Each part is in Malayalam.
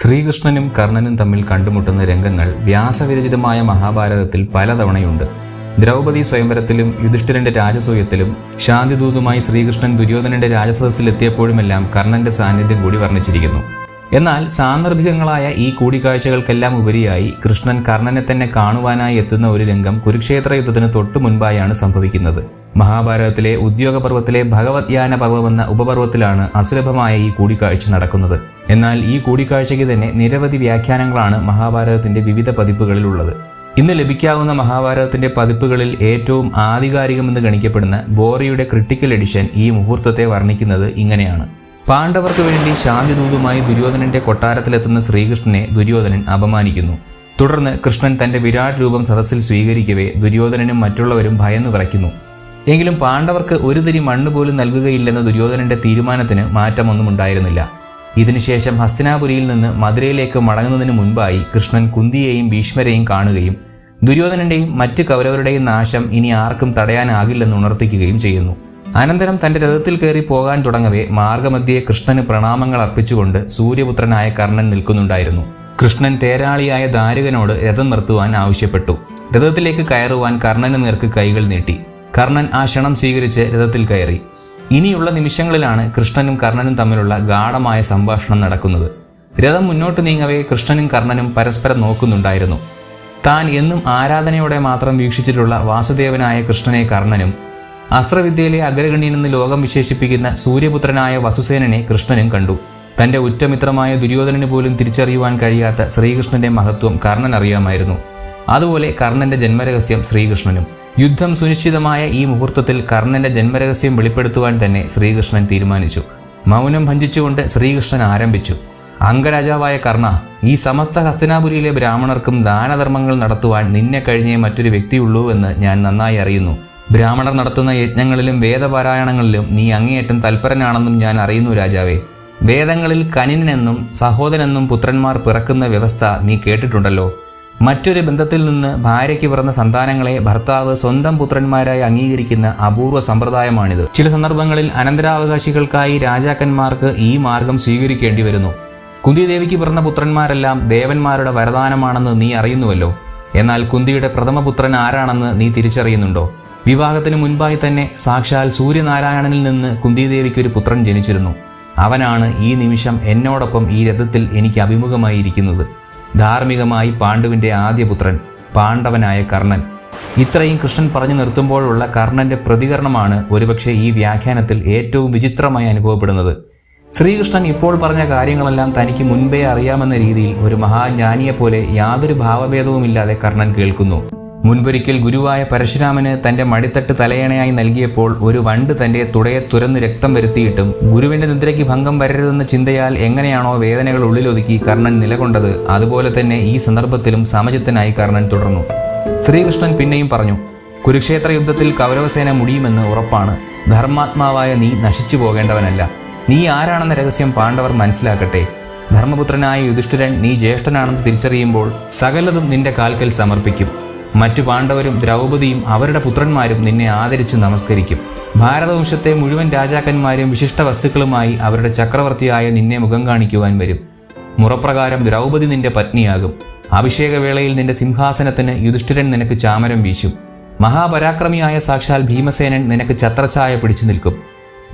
ശ്രീകൃഷ്ണനും കർണനും തമ്മിൽ കണ്ടുമുട്ടുന്ന രംഗങ്ങൾ വ്യാസവിരചിതമായ മഹാഭാരതത്തിൽ പലതവണയുണ്ട്. ദ്രൗപദി സ്വയംവരത്തിലും യുധിഷ്ഠിരന്റെ രാജസൂയത്തിലും ശാന്തിദൂതുമായി ശ്രീകൃഷ്ണൻ ദുര്യോധനന്റെ രാജസദസ്സിലെത്തിയപ്പോഴുമെല്ലാം കർണന്റെ സാന്നിധ്യം കൂടി വർണിച്ചിരിക്കുന്നു. എന്നാൽ സാന്ദർഭികങ്ങളായ ഈ കൂടിക്കാഴ്ചകൾക്കെല്ലാം ഉപരിയായി കൃഷ്ണൻ കർണനെ തന്നെ കാണുവാനായി എത്തുന്ന ഒരു രംഗം കുരുക്ഷേത്ര യുദ്ധത്തിന് തൊട്ടു മുൻപായാണ് സംഭവിക്കുന്നത്. മഹാഭാരതത്തിലെ ഉദ്യോഗപർവത്തിലെ ഭഗവത്യാന പർവമെന്ന ഉപപർവത്തിലാണ് അസുലഭമായ ഈ കൂടിക്കാഴ്ച നടക്കുന്നത്. എന്നാൽ ഈ കൂടിക്കാഴ്ചയ്ക്ക് തന്നെ നിരവധി വ്യാഖ്യാനങ്ങളാണ് മഹാഭാരതത്തിന്റെ വിവിധ പതിപ്പുകളിലുള്ളത്. ഇന്ന് ലഭിക്കാവുന്ന മഹാഭാരതത്തിന്റെ പതിപ്പുകളിൽ ഏറ്റവും ആധികാരികമെന്ന് ഗണിക്കപ്പെടുന്ന ബോറിയുടെ ക്രിട്ടിക്കൽ എഡിഷൻ ഈ മുഹൂർത്തത്തെ വർണിക്കുന്നത് ഇങ്ങനെയാണ്. പാണ്ഡവർക്ക് വേണ്ടി ശാന്തിദൂതുമായി ദുര്യോധനന്റെ കൊട്ടാരത്തിലെത്തുന്ന ശ്രീകൃഷ്ണനെ ദുര്യോധനൻ അപമാനിക്കുന്നു. തുടർന്ന് കൃഷ്ണൻ തന്റെ വിരാട് രൂപം സദസ്സിൽ സ്വീകരിക്കവേ ദുര്യോധനനും മറ്റുള്ളവരും ഭയന്നു വിറയ്ക്കുന്നു. എങ്കിലും പാണ്ഡവർക്ക് ഒരു തിരി മണ്ണ് പോലും നൽകുകയില്ലെന്ന ദുര്യോധനന്റെ തീരുമാനത്തിന് മാറ്റമൊന്നും ഉണ്ടായിരുന്നില്ല. ഇതിനുശേഷം ഹസ്തിനാപുരിയിൽ നിന്ന് മധുരയിലേക്ക് മടങ്ങുന്നതിന് മുൻപായി കൃഷ്ണൻ കുന്തിയെയും ഭീഷ്മരെയും കാണുകയും ദുര്യോധനന്റെയും മറ്റ് കൗരവരുടെയും നാശം ഇനി ആർക്കും തടയാനാകില്ലെന്ന് ഉണർത്തിക്കുകയും ചെയ്യുന്നു. അനന്തരം തന്റെ രഥത്തിൽ കയറി പോകാൻ തുടങ്ങവേ മാർഗമധ്യേ കൃഷ്ണന് പ്രണാമങ്ങൾ അർപ്പിച്ചുകൊണ്ട് സൂര്യപുത്രനായ കർണൻ നിൽക്കുന്നുണ്ടായിരുന്നു. കൃഷ്ണൻ തേരാളിയായ ദാരുകനോട് രഥം നിർത്തുവാൻ ആവശ്യപ്പെട്ടു. രഥത്തിലേക്ക് കയറുവാൻ കർണന് നേർക്ക് കൈകൾ നീട്ടി. കർണൻ ആ ക്ഷണം സ്വീകരിച്ച് രഥത്തിൽ കയറി. ഇനിയുള്ള നിമിഷങ്ങളിലാണ് കൃഷ്ണനും കർണനും തമ്മിലുള്ള ഗാഢമായ സംഭാഷണം നടക്കുന്നത്. രഥം മുന്നോട്ട് നീങ്ങവേ കൃഷ്ണനും കർണനും പരസ്പരം നോക്കുന്നുണ്ടായിരുന്നു. താൻ എന്നും ആരാധനയോടെ മാത്രം വീക്ഷിച്ചിട്ടുള്ള വാസുദേവനായ കൃഷ്ണനെ കർണനും അസ്ത്രവിദ്യയിലെ അഗ്രഗണ്യനെന്ന് ലോകം വിശേഷിപ്പിക്കുന്ന സൂര്യപുത്രനായ വസുസേനനെ കൃഷ്ണനും കണ്ടു. തന്റെ ഉറ്റമിത്രമായ ദുര്യോധനന് പോലും തിരിച്ചറിയുവാൻ കഴിയാത്ത ശ്രീകൃഷ്ണന്റെ മഹത്വം കർണൻ അറിയാമായിരുന്നു അതുപോലെ കർണന്റെ ജന്മരഹസ്യം ശ്രീകൃഷ്ണനും. യുദ്ധം സുനിശ്ചിതമായ ഈ മുഹൂർത്തത്തിൽ കർണന്റെ ജന്മരഹസ്യം വെളിപ്പെടുത്തുവാൻ തന്നെ ശ്രീകൃഷ്ണൻ തീരുമാനിച്ചു. മൗനം ഭഞ്ചിച്ചുകൊണ്ട് ശ്രീകൃഷ്ണൻ ആരംഭിച്ചു. അംഗരാജാവായ കർണ ഈ സമസ്ത ഹസ്തനാപുരിയിലെ ബ്രാഹ്മണർക്കും ദാനധർമ്മങ്ങൾ നടത്തുവാൻ നിന്നെ കഴിഞ്ഞേ മറ്റൊരു വ്യക്തിയുള്ളൂ എന്ന് ഞാൻ നന്നായി അറിയുന്നു. ബ്രാഹ്മണർ നടത്തുന്ന യജ്ഞങ്ങളിലും വേദപാരായണങ്ങളിലും നീ അങ്ങേയറ്റം തൽപരനാണെന്നും ഞാൻ അറിയുന്നു രാജാവേ. വേദങ്ങളിൽ കനിനെന്നും സഹോദരനെന്നും പുത്രന്മാർ പിറക്കുന്ന വ്യവസ്ഥ നീ കേട്ടിട്ടുണ്ടല്ലോ. മറ്റൊരു ബന്ധത്തിൽ നിന്ന് ഭാര്യയ്ക്ക് പിറന്ന സന്താനങ്ങളെ ഭർത്താവ് സ്വന്തം പുത്രന്മാരായി അംഗീകരിക്കുന്ന അപൂർവ സമ്പ്രദായമാണിത്. ചില സന്ദർഭങ്ങളിൽ അനന്തരാവകാശികൾക്കായി രാജാക്കന്മാർക്ക് ഈ മാർഗം സ്വീകരിക്കേണ്ടി വരുന്നു. കുന്തിദേവിക്ക് പിറന്ന പുത്രന്മാരെല്ലാം ദേവന്മാരുടെ വരദാനമാണെന്ന് നീ അറിയുന്നുവല്ലോ. എന്നാൽ കുന്തിയുടെ പ്രഥമ പുത്രൻ ആരാണെന്ന് നീ തിരിച്ചറിയുന്നുണ്ടോ? വിവാഹത്തിന് മുൻപായി തന്നെ സാക്ഷാൽ സൂര്യനാരായണനിൽ നിന്ന് കുന്തിദേവിക്ക് ഒരു പുത്രൻ ജനിച്ചിരുന്നു. അവനാണ് ഈ നിമിഷം എന്നോടൊപ്പം ഈ രഥത്തിൽ എനിക്ക് അഭിമുഖമായിരിക്കുന്നത്. ധാർമ്മികമായി പാണ്ഡുവിന്റെ ആദ്യപുത്രൻ പാണ്ഡവനായ കർണൻ. ഇത്രയും കൃഷ്ണൻ പറഞ്ഞു നിർത്തുമ്പോഴുള്ള കർണന്റെ പ്രതികരണമാണ് ഒരുപക്ഷെ ഈ വ്യാഖ്യാനത്തിൽ ഏറ്റവും വിചിത്രമായി അനുഭവപ്പെടുന്നത്. ശ്രീകൃഷ്ണൻ ഇപ്പോൾ പറഞ്ഞ കാര്യങ്ങളെല്ലാം തനിക്ക് മുൻപേ അറിയാമെന്ന രീതിയിൽ ഒരു മഹാജ്ഞാനിയെപ്പോലെ യാതൊരു ഭാവഭേദവുമില്ലാതെ കർണൻ കേൾക്കുന്നു. മുൻപൊരിക്കൽ ഗുരുവായ പരശുരാമന് തന്റെ മടിത്തട്ട് തലയണയായി നൽകിയപ്പോൾ ഒരു വണ്ട് തന്റെ തുടയെ തുരന്ന് രക്തം വരുത്തിയിട്ടും ഗുരുവിന്റെ നിദ്രയ്ക്ക് ഭംഗം വരരുതെന്ന ചിന്തയാൽ എങ്ങനെയാണോ വേദനകൾ ഉള്ളിലൊതുക്കി കർണൻ നിലകൊണ്ടത് അതുപോലെ തന്നെ ഈ സന്ദർഭത്തിലും സമചിത്തനായി കർണൻ തുടർന്നു. ശ്രീകൃഷ്ണൻ പിന്നെയും പറഞ്ഞു കുരുക്ഷേത്ര യുദ്ധത്തിൽ കൗരവസേന മുടിയുമെന്ന് ഉറപ്പാണ്. ധർമാത്മാവായ നീ നശിച്ചു പോകേണ്ടവനല്ല. നീ ആരാണെന്ന രഹസ്യം പാണ്ഡവർ മനസ്സിലാക്കട്ടെ. ധർമ്മപുത്രനായ യുധിഷ്ഠിരൻ നീ ജ്യേഷ്ഠനാണെന്ന് തിരിച്ചറിയുമ്പോൾ സകലതും നിന്റെ കാൽക്കൽ സമർപ്പിക്കും. മറ്റു പാണ്ഡവരും ദ്രൗപദിയും അവരുടെ പുത്രന്മാരും നിന്നെ ആദരിച്ച് നമസ്കരിക്കും. ഭാരതവംശത്തെ മുഴുവൻ രാജാക്കന്മാരും വിശിഷ്ട വസ്തുക്കളുമായി അവരുടെ ചക്രവർത്തിയായ നിന്നെ മുഖം കാണിക്കുവാൻ വരും. മുറപ്രകാരം ദ്രൗപദി നിന്റെ പത്നിയാകും. അഭിഷേകവേളയിൽ നിന്റെ സിംഹാസനത്തിന് യുധിഷ്ഠിരൻ നിനക്ക് ചാമരം വീശും. മഹാപരാക്രമിയായ സാക്ഷാൽ ഭീമസേനൻ നിനക്ക് ഛത്രഛായ പിടിച്ചു നിൽക്കും.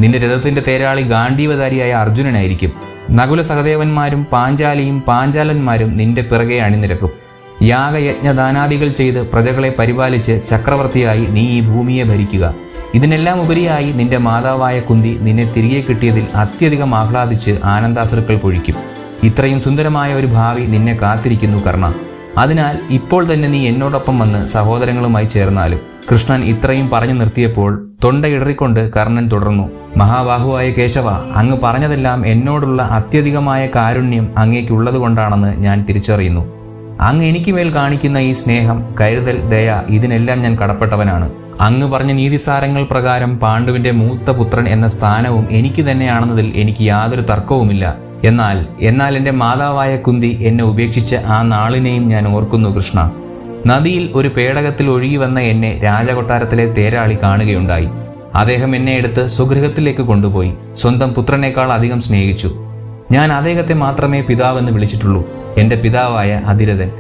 നിന്റെ രഥത്തിന്റെ തേരാളി ഗാന്ധീവധാരിയായ അർജുനനായിരിക്കും. നകുല സഹദേവന്മാരും പാഞ്ചാലിയും പാഞ്ചാലന്മാരും നിന്റെ പിറകെ അണിനിരക്കും. യാഗയജ്ഞദാനാദികൾ ചെയ്ത് പ്രജകളെ പരിപാലിച്ച് ചക്രവർത്തിയായി നീ ഈ ഭൂമിയെ ഭരിക്കുക. ഇതിനെല്ലാം ഉപരിയായി നിന്റെ മാതാവായ കുന്തി നിന്നെ തിരികെ കിട്ടിയതിൽ അത്യധികം ആഹ്ലാദിച്ച് ആനന്ദാശ്രുക്കൾ പൊഴിക്കും. ഇത്രയും സുന്ദരമായ ഒരു ഭാവി നിന്നെ കാത്തിരിക്കുന്നു കർണ അതിനാൽ ഇപ്പോൾ തന്നെ നീ എന്നോടൊപ്പം വന്ന് സഹോദരങ്ങളുമായി ചേർന്നാലും. കൃഷ്ണൻ ഇത്രയും പറഞ്ഞു നിർത്തിയപ്പോൾ തൊണ്ടയിടറിക്കൊണ്ട് കർണൻ തുടർന്നു മഹാബാഹുവായ കേശവ അങ്ങ് പറഞ്ഞതെല്ലാം എന്നോടുള്ള അത്യധികമായ കാരുണ്യം അങ്ങേക്കുള്ളതുകൊണ്ടാണെന്ന് ഞാൻ തിരിച്ചറിയുന്നു. അങ്ങ് എനിക്ക് മേൽ കാണിക്കുന്ന ഈ സ്നേഹം കരുതൽ ദയ ഇതിനെല്ലാം ഞാൻ കടപ്പെട്ടവനാണ്. അങ്ങ് പറഞ്ഞ നീതിസാരങ്ങൾ പ്രകാരം പാണ്ഡുവിന്റെ മൂത്ത പുത്രൻ എന്ന സ്ഥാനവും എനിക്ക് തന്നെയാണെന്നതിൽ എനിക്ക് യാതൊരു തർക്കവുമില്ല. എന്നാൽ എന്നാൽ എന്റെ മാതാവായ കുന്തി എന്നെ ഉപേക്ഷിച്ച ആ നാളിനെയും ഞാൻ ഓർക്കുന്നു കൃഷ്ണ. നദിയിൽ ഒരു പേടകത്തിൽ ഒഴുകി വന്ന എന്നെ രാജകൊട്ടാരത്തിലെ തേരാളി കാണുകയുണ്ടായി. അദ്ദേഹം എന്നെ എടുത്ത് സ്വഗൃഹത്തിലേക്ക് കൊണ്ടുപോയി. സ്വന്തം പുത്രനേക്കാൾ അധികം സ്നേഹിച്ചു. ഞാൻ അദ്ദേഹത്തെ മാത്രമേ പിതാവെന്ന് വിളിച്ചിട്ടുള്ളൂ. എന്റെ പിതാവായ അതിരഥൻ.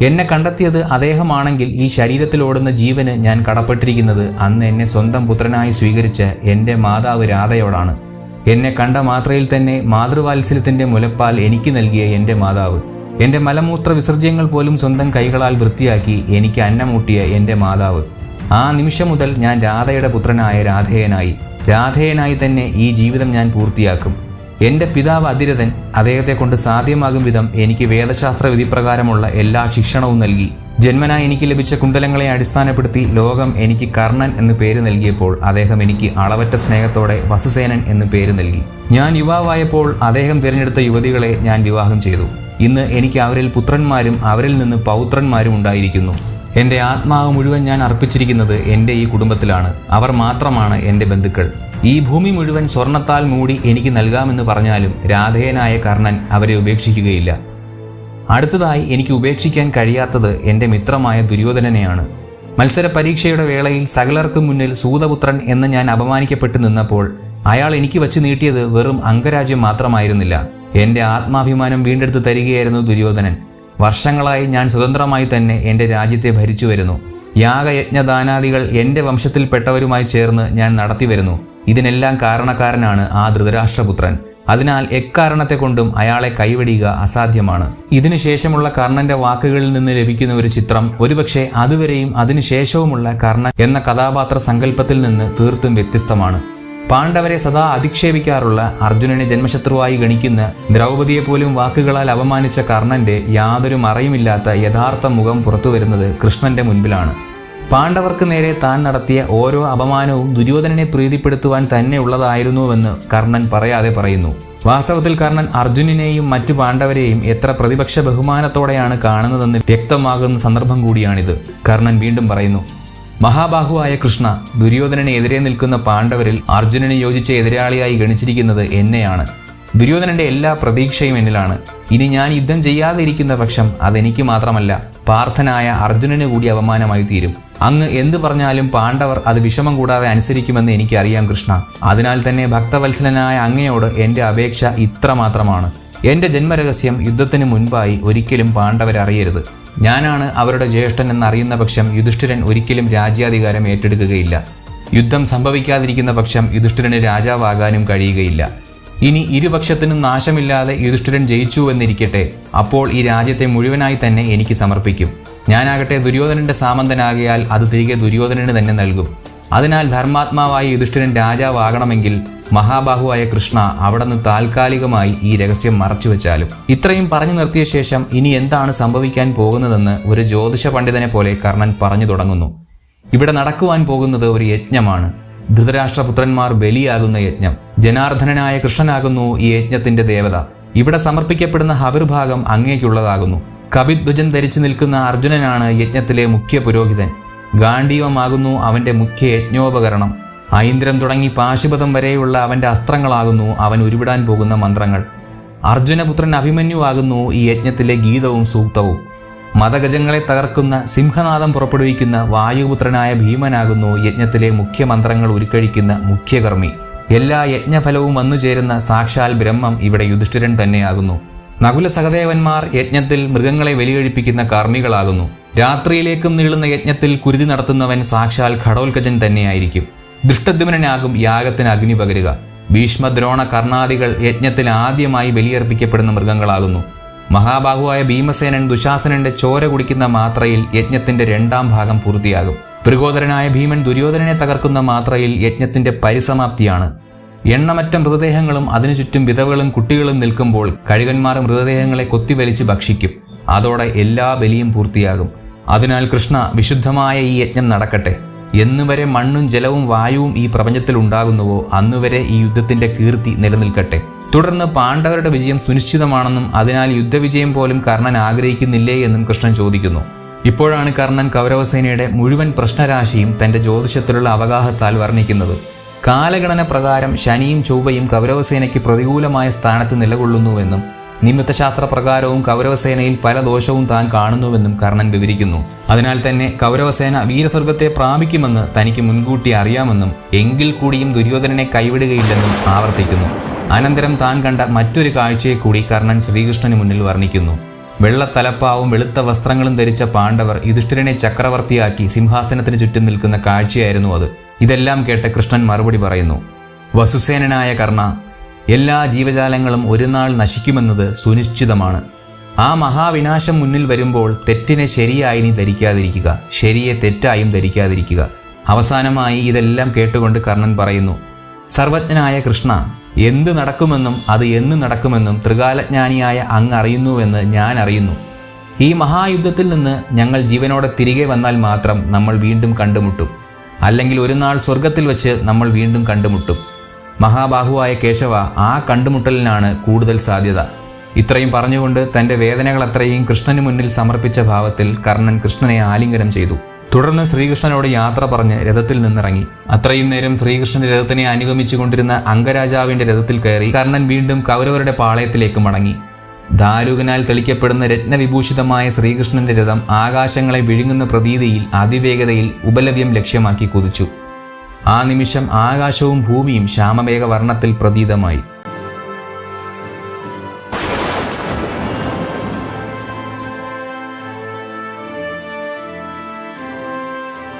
എന്നെ കണ്ടെത്തിയത് അദ്ദേഹമാണെങ്കിൽ ഈ ശരീരത്തിൽ ഓടുന്ന ജീവന് ഞാൻ കടപ്പെട്ടിരിക്കുന്നത് അന്ന് എന്നെ സ്വന്തം പുത്രനായി സ്വീകരിച്ച എന്റെ മാതാവ് രാധയോടാണ്. എന്നെ കണ്ട മാത്രയിൽ തന്നെ മാതൃവാത്സല്യത്തിന്റെ മുലപ്പാൽ എനിക്ക് നൽകിയ എന്റെ മാതാവ്. എന്റെ മലമൂത്ര വിസർജ്യങ്ങൾ പോലും സ്വന്തം കൈകളാൽ വൃത്തിയാക്കി എനിക്ക് അന്നമൂട്ടിയ എന്റെ മാതാവ്. ആ നിമിഷം മുതൽ ഞാൻ രാധയുടെ പുത്രനായ രാധേയനായി. രാധേയനായി തന്നെ ഈ ജീവിതം ഞാൻ പൂർത്തിയാക്കും. എന്റെ പിതാവ് അതിരഥൻ അദ്ദേഹത്തെ കൊണ്ട് സാധ്യമാകും വിധം എനിക്ക് വേദശാസ്ത്ര വിധിപ്രകാരമുള്ള എല്ലാ ശിക്ഷണവും നൽകി. ജന്മന എനിക്ക് ലഭിച്ച കുണ്ടലങ്ങളെ അടിസ്ഥാനപ്പെടുത്തി ലോകം എനിക്ക് കർണൻ എന്ന് പേര് നൽകിയപ്പോൾ അദ്ദേഹം എനിക്ക് അളവറ്റ സ്നേഹത്തോടെ വസുസേനൻ എന്ന് പേര് നൽകി. ഞാൻ യുവാവായപ്പോൾ അദ്ദേഹം തിരഞ്ഞെടുത്ത യുവതികളെ ഞാൻ വിവാഹം ചെയ്തു. ഇന്ന് എനിക്ക് അവരിൽ പുത്രന്മാരും അവരിൽ നിന്ന് പൗത്രന്മാരും ഉണ്ടായിരിക്കുന്നു. എന്റെ ആത്മാവ് മുഴുവൻ ഞാൻ അർപ്പിച്ചിരിക്കുന്നത് എന്റെ ഈ കുടുംബത്തിലാണ്. അവർ മാത്രമാണ് എന്റെ ബന്ധുക്കൾ. ഈ ഭൂമി മുഴുവൻ സ്വർണത്താൽ മൂടി എനിക്ക് നൽകാമെന്ന് പറഞ്ഞാലും രാധേയനായ കർണൻ അവരെ ഉപേക്ഷിക്കുകയില്ല. അടുത്തതായി എനിക്ക് ഉപേക്ഷിക്കാൻ കഴിയാത്തത് എന്റെ മിത്രമായ ദുര്യോധനനെയാണ്. മത്സര പരീക്ഷയുടെ വേളയിൽ സകലർക്കും മുന്നിൽ സൂതപുത്രൻ എന്ന് ഞാൻ അപമാനിക്കപ്പെട്ടു നിന്നപ്പോൾ അയാൾ എനിക്ക് വച്ച് നീട്ടിയത് വെറും അംഗരാജ്യം മാത്രമായിരുന്നില്ല. എന്റെ ആത്മാഭിമാനം വീണ്ടെടുത്ത് തരികയായിരുന്നു ദുര്യോധനൻ. വർഷങ്ങളായി ഞാൻ സ്വതന്ത്രമായി തന്നെ എന്റെ രാജ്യത്തെ ഭരിച്ചു വരുന്നു. യാഗയജ്ഞദാനാദികൾ എന്റെ വംശത്തിൽപ്പെട്ടവരുമായി ചേർന്ന് ഞാൻ നടത്തിവരുന്നു ഇതിനെല്ലാം കാരണക്കാരനാണ് ആ ധൃതരാഷ്ട്രപുത്രൻ. അതിനാൽ എക്കാരണത്തെ കൊണ്ടും അയാളെ കൈവടിയുക അസാധ്യമാണ്. ഇതിനുശേഷമുള്ള കർണന്റെ വാക്കുകളിൽ നിന്ന് ലഭിക്കുന്ന ഒരു ചിത്രം ഒരുപക്ഷെ അതുവരെയും അതിനുശേഷവുമുള്ള കർണൻ എന്ന കഥാപാത്ര സങ്കല്പത്തിൽ നിന്ന് തീർത്തും വ്യത്യസ്തമാണ്. പാണ്ഡവരെ സദാ അധിക്ഷേപിക്കാറുള്ള അർജുനനെ ജന്മശത്രുവായി ഗണിക്കുന്ന ദ്രൗപദിയെ പോലും വാക്കുകളാൽ അപമാനിച്ച കർണന്റെ യാതൊരു മറയുമില്ലാത്ത യഥാർത്ഥ മുഖം പുറത്തു വരുന്നത് കൃഷ്ണന്റെ മുൻപിലാണ്. പാണ്ഡവർക്ക് നേരെ താൻ നടത്തിയ ഓരോ അപമാനവും ദുര്യോധനനെ പ്രീതിപ്പെടുത്തുവാൻ തന്നെ ഉള്ളതായിരുന്നുവെന്ന് കർണൻ പറയാതെ പറയുന്നു. വാസ്തവത്തിൽ കർണൻ അർജുനനെയും മറ്റു പാണ്ഡവരെയും എത്ര പ്രതിപക്ഷ ബഹുമാനത്തോടെയാണ് കാണുന്നതെന്ന് വ്യക്തമാകുന്ന സന്ദർഭം കൂടിയാണിത് കർണൻ വീണ്ടും പറയുന്നു. മഹാബാഹുവായ കൃഷ്ണ ദുര്യോധനന് എതിരെ നിൽക്കുന്ന പാണ്ഡവരിൽ അർജുനന് യോജിച്ച എതിരാളിയായി ഗണിച്ചിരിക്കുന്നത് എന്നെയാണ്. ദുര്യോധനന്റെ എല്ലാ പ്രതീക്ഷയും എന്നിലാണ്. ഇനി ഞാൻ യുദ്ധം ചെയ്യാതെ ഇരിക്കുന്ന പക്ഷം അതെനിക്ക് മാത്രമല്ല പാർത്ഥനായ അർജുനന് കൂടി അപമാനമായി തീരും. അങ്ങ് എന്തു പറഞ്ഞാലും പാണ്ഡവർ അത് വിഷമം കൂടാതെ അനുസരിക്കുമെന്ന് എനിക്കറിയാം കൃഷ്ണ. അതിനാൽ തന്നെ ഭക്തവത്സലനായ അങ്ങയോട് എന്റെ അപേക്ഷ ഇത്ര മാത്രമാണ് എന്റെ ജന്മരഹസ്യം യുദ്ധത്തിന് മുൻപായി ഒരിക്കലും പാണ്ഡവരറിയരുത് ഞാനാണ് അവരുടെ ജ്യേഷ്ഠൻ എന്നറിയുന്ന പക്ഷം യുധിഷ്ഠിരൻ ഒരിക്കലും രാജ്യാധികാരം ഏറ്റെടുക്കുകയില്ല. യുദ്ധം സംഭവിക്കാതിരിക്കുന്ന പക്ഷം യുധിഷ്ഠിരന് രാജാവാകാനും കഴിയുകയില്ല. ഇനി ഇരുപക്ഷത്തിനും നാശമില്ലാതെ യുധിഷ്ഠിരൻ ജയിച്ചു എന്നിരിക്കട്ടെ അപ്പോൾ ഈ രാജ്യത്തെ മുഴുവനായി തന്നെ എനിക്ക് സമർപ്പിക്കും. ഞാനാകട്ടെ ദുര്യോധനന്റെ സാമന്തനാകിയാൽ അത് തിരികെ ദുര്യോധനന് തന്നെ നൽകും. അതിനാൽ ധർമാത്മാവായ യുധിഷ്ഠിരൻ രാജാവാകണമെങ്കിൽ മഹാബാഹുവായ കൃഷ്ണ അവിടെ നിന്ന് താൽക്കാലികമായി ഈ രഹസ്യം മറച്ചുവെച്ചാലും. ഇത്രയും പറഞ്ഞു നിർത്തിയ ശേഷം ഇനി എന്താണ് സംഭവിക്കാൻ പോകുന്നതെന്ന് ഒരു ജ്യോതിഷ പണ്ഡിതനെ പോലെ കർണൻ പറഞ്ഞു തുടങ്ങുന്നു. ഇവിടെ നടക്കുവാൻ പോകുന്നത് ഒരു യജ്ഞമാണ്. ധൃതരാഷ്ട്രപുത്രന്മാർ ബലിയാകുന്ന യജ്ഞം. ജനാർദ്ദനായ കൃഷ്ണനാകുന്നു ഈ യജ്ഞത്തിന്റെ ദേവത. ഇവിടെ സമർപ്പിക്കപ്പെടുന്ന ഹവിർഭാഗം അങ്ങേക്കുള്ളതാകുന്നു. കവിധ്വജൻ ധരിച്ചു നിൽക്കുന്ന അർജുനനാണ് യജ്ഞത്തിലെ മുഖ്യ പുരോഹിതൻ ഗാന്ഡീവമാകുന്നു അവന്റെ മുഖ്യ യജ്ഞോപകരണം ഐന്ദ്രം തുടങ്ങി പാശുപതം വരെയുള്ള അവന്റെ അസ്ത്രങ്ങളാകുന്നു അവൻ ഉരുവിടാൻ പോകുന്ന മന്ത്രങ്ങൾ. അർജുനപുത്രൻ അഭിമന്യുവാകുന്നു ഈ യജ്ഞത്തിലെ ഗീതവും സൂക്തവും. മതഗജങ്ങളെ തകർക്കുന്ന സിംഹനാദം പുറപ്പെടുവിക്കുന്ന വായുപുത്രനായ ഭീമനാകുന്നു യജ്ഞത്തിലെ മുഖ്യമന്ത്രങ്ങൾ ഉരുക്കഴിക്കുന്ന മുഖ്യകർമ്മി. എല്ലാ യജ്ഞഫലവും വന്നു ചേരുന്ന സാക്ഷാൽ ബ്രഹ്മം ഇവിടെ യുധിഷ്ഠിരൻ തന്നെയാകുന്നു. നകുല സഹദേവന്മാർ യജ്ഞത്തിൽ മൃഗങ്ങളെ ബലികഴിപ്പിക്കുന്ന കർമ്മികളാകുന്നു. രാത്രിയിലേക്കും നീളുന്ന യജ്ഞത്തിൽ കുരുതി നടത്തുന്നവൻ സാക്ഷാൽ ഘടോൽക്കജൻ തന്നെയായിരിക്കും. ദൃഷ്ടദ്യുമനാകും യാഗത്തിന് അഗ്നി പകരുക. ഭീഷ്മദ്രോണ കർണാദികൾ യജ്ഞത്തിൽ ആദ്യമായി ബലിയർപ്പിക്കപ്പെടുന്ന മൃഗങ്ങളാകുന്നു. മഹാബാഹുവായ ഭീമസേനൻ ദുശാസനന്റെ ചോര കുടിക്കുന്ന മാത്രയിൽ യജ്ഞത്തിന്റെ രണ്ടാം ഭാഗം പൂർത്തിയാകും. പ്രകോദരനായ ഭീമൻ ദുര്യോധനനെ തകർക്കുന്ന മാത്രയിൽ യജ്ഞത്തിന്റെ പരിസമാപ്തിയാണ്. എണ്ണമറ്റ മൃതദേഹങ്ങളും അതിനു ചുറ്റും വിധവകളും കുട്ടികളും നിൽക്കുമ്പോൾ കഴുകന്മാർ മൃതദേഹങ്ങളെ കൊത്തിവലിച്ച് ഭക്ഷിക്കും. അതോടെ എല്ലാ ബലിയും പൂർത്തിയാകും. അതിനാൽ കൃഷ്ണ വിശുദ്ധമായ ഈ യജ്ഞം നടക്കട്ടെ. എന്നുവരെ മണ്ണും ജലവും വായുവും ഈ പ്രപഞ്ചത്തിൽ ഉണ്ടാകുന്നുവോ? അന്നുവരെ ഈ യുദ്ധത്തിന്റെ കീർത്തി നിലനിൽക്കട്ടെ. തുടർന്ന് പാണ്ഡവരുടെ വിജയം സുനിശ്ചിതമാണെന്നും അതിനാൽ യുദ്ധവിജയം പോലും കർണൻ ആഗ്രഹിക്കുന്നില്ലേ എന്നും കൃഷ്ണൻ ചോദിക്കുന്നു. ഇപ്പോഴാണ് കർണൻ കൗരവസേനയുടെ മുഴുവൻ പ്രശ്നരാശിയും തന്റെ ജ്യോതിഷത്തിലുള്ള അവഗാഹത്താൽ വർണിക്കുന്നത്. കാലഗണന പ്രകാരം ശനിയും ചൊവ്വയും കൗരവസേനയ്ക്ക് പ്രതികൂലമായ സ്ഥാനത്ത് നിലകൊള്ളുന്നുവെന്നും നിമിത്തശാസ്ത്ര പ്രകാരവും കൗരവസേനയിൽ പല ദോഷവും താൻ കാണുന്നുവെന്നും കർണൻ വിവരിക്കുന്നു. അതിനാൽ തന്നെ കൗരവസേന വീരസ്വർഗത്തെ പ്രാപിക്കുമെന്ന് തനിക്ക് മുൻകൂട്ടി അറിയാമെന്നും എങ്കിൽ കൂടിയും ദുര്യോധനനെ കൈവിടുകയില്ലെന്നും ആവർത്തിക്കുന്നു. അനന്തരം താൻ കണ്ട മറ്റൊരു കാഴ്ചയെ കൂടി കർണൻ ശ്രീകൃഷ്ണന് മുന്നിൽ വർണിക്കുന്നു. വെള്ളത്തലപ്പാവും വെളുത്ത വസ്ത്രങ്ങളും ധരിച്ച പാണ്ഡവർ യുധിഷ്ഠിരനെ ചക്രവർത്തിയാക്കി സിംഹാസനത്തിന് ചുറ്റും നിൽക്കുന്ന കാഴ്ചയായിരുന്നു അത്. ഇതെല്ലാം കേട്ട് കൃഷ്ണൻ മറുപടി പറയുന്നു. വസുസേനനായ കർണ എല്ലാ ജീവജാലങ്ങളും ഒരു നാൾ നശിക്കുമെന്നത് സുനിശ്ചിതമാണ്. ആ മഹാവിനാശം മുന്നിൽ വരുമ്പോൾ തെറ്റിനെ ശരിയായി നീ ധരിക്കാതിരിക്കുക ശരിയെ തെറ്റായും ധരിക്കാതിരിക്കുക. അവസാനമായി ഇതെല്ലാം കേട്ടുകൊണ്ട് കർണൻ പറയുന്നു സർവജ്ഞനായ കൃഷ്ണ എന്ത് നടക്കുമെന്നും അത് എന്ന് നടക്കുമെന്നും ത്രികാലജ്ഞാനിയായ അങ്ങ് അറിയുന്നുവെന്ന് ഞാൻ അറിയുന്നു. ഈ മഹായുദ്ധത്തിൽ നിന്ന് ഞങ്ങൾ ജീവനോടെ തിരികെ വന്നാൽ മാത്രം നമ്മൾ വീണ്ടും കണ്ടുമുട്ടും. അല്ലെങ്കിൽ ഒരു നാൾ സ്വർഗത്തിൽ വെച്ച് നമ്മൾ വീണ്ടും കണ്ടുമുട്ടും. മഹാബാഹുവായ കേശവ ആ കണ്ടുമുട്ടലിനാണ് കൂടുതൽ സാധ്യത. ഇത്രയും പറഞ്ഞുകൊണ്ട് തന്റെ വേദനകൾ അത്രയും കൃഷ്ണന് മുന്നിൽ സമർപ്പിച്ച ഭാവത്തിൽ കർണൻ കൃഷ്ണനെ ആലിംഗനം ചെയ്തു. തുടർന്ന് ശ്രീകൃഷ്ണനോട് യാത്ര പറഞ്ഞ് രഥത്തിൽ നിന്നിറങ്ങി. അത്രയും നേരം ശ്രീകൃഷ്ണന്റെ രഥത്തിനെ അനുഗമിച്ചുകൊണ്ടിരുന്ന അംഗരാജാവിന്റെ രഥത്തിൽ കയറി കർണൻ വീണ്ടും കൗരവരുടെ പാളയത്തിലേക്ക് മടങ്ങി. ദാരുകനാൽ തെളിക്കപ്പെടുന്ന രത്നവിഭൂഷിതമായ ശ്രീകൃഷ്ണന്റെ രഥം ആകാശങ്ങളെ വിഴുങ്ങുന്ന പ്രതീതിയിൽ അതിവേഗതയിൽ ഉപലവ്യം ലക്ഷ്യമാക്കി കുതിച്ചു. ആ നിമിഷം ആകാശവും ഭൂമിയും ശ്യാമമേഘ വർണത്തിൽ പ്രതീതമായി.